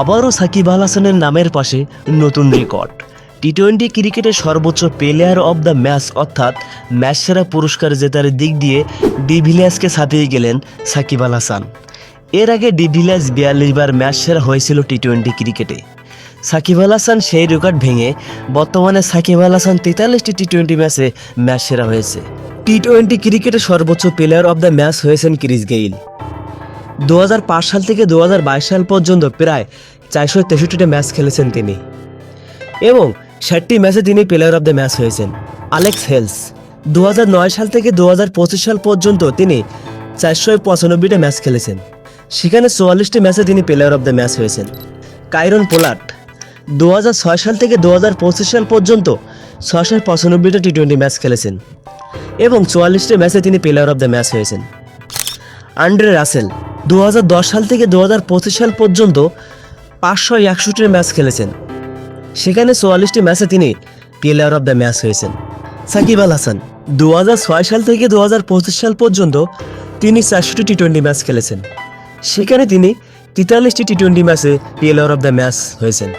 আবারও সাকিব আল হাসানের নামের পাশে নতুন রেকর্ড। টি টোয়েন্টি ক্রিকেটের সর্বোচ্চ প্লেয়ার অব দ্য ম্যাচ অর্থাৎ ম্যাচ সেরা পুরস্কার জেতার দিক দিয়ে ডিভিলিয়াসকে ছাপিয়ে গেলেন সাকিব আল হাসান। এর আগে ডিভিলিয়াস বিয়াল্লিশ বার ম্যাচ সেরা হয়েছিল টি টোয়েন্টি ক্রিকেটে। সাকিব আল হাসান সেই রেকর্ড ভেঙে বর্তমানে সাকিব আল হাসান তেতাল্লিশটি টি টোয়েন্টি ম্যাচে ম্যাচ সেরা হয়েছে। টি টোয়েন্টি ক্রিকেটের সর্বোচ্চ প্লেয়ার অব দ্য ম্যাচ হয়েছেন ক্রিস গেইল। দু হাজার পাঁচ সাল থেকে দু হাজার বাইশ সাল পর্যন্ত প্রায় চারশো তেষট্টিটা ম্যাচ খেলেছেন তিনি। এবং ষাটটি ম্যাচে তিনি প্লেয়ার অব দ্য ম্যাচ হয়েছেন। আলেক্স হেলস দু হাজার নয় সাল থেকে দু হাজার পঁচিশ সাল পর্যন্ত তিনি চারশো পঁচানব্বইটা ম্যাচ খেলেছেন। সেখানে চুয়াল্লিশটি ম্যাচে তিনি প্লেয়ার অব দ্য ম্যাচ হয়েছেন। কাইরন পোলাট দু সাল থেকে দু হাজার পঁচিশ সাল পর্যন্ত ছশো পঁচানব্বইটা টি টোয়েন্টি ম্যাচ খেলেছেন। এবং চুয়াল্লিশটি ম্যাচে তিনি প্লেয়ার অব দ্য ম্যাচ হয়েছেন। আন্ড্রে রাসেল দু হাজার দশ সাল থেকে দুহাজার পঁচিশ সাল পর্যন্ত পাঁচশো একষট্টি ম্যাচ খেলেছেন। সেখানে চুয়াল্লিশটি ম্যাচে তিনি প্লেয়ার অব দ্য ম্যাচ হয়েছেন। সাকিব আল হাসান দু হাজার ছয় সাল থেকে দুহাজার পঁচিশ সাল পর্যন্ত তিনি চারশোটি টি টোয়েন্টি ম্যাচ খেলেছেন। সেখানে তিনি তেতাল্লিশটি টি টোয়েন্টি ম্যাচে প্লেয়ার অব দ্য ম্যাচ হয়েছেন।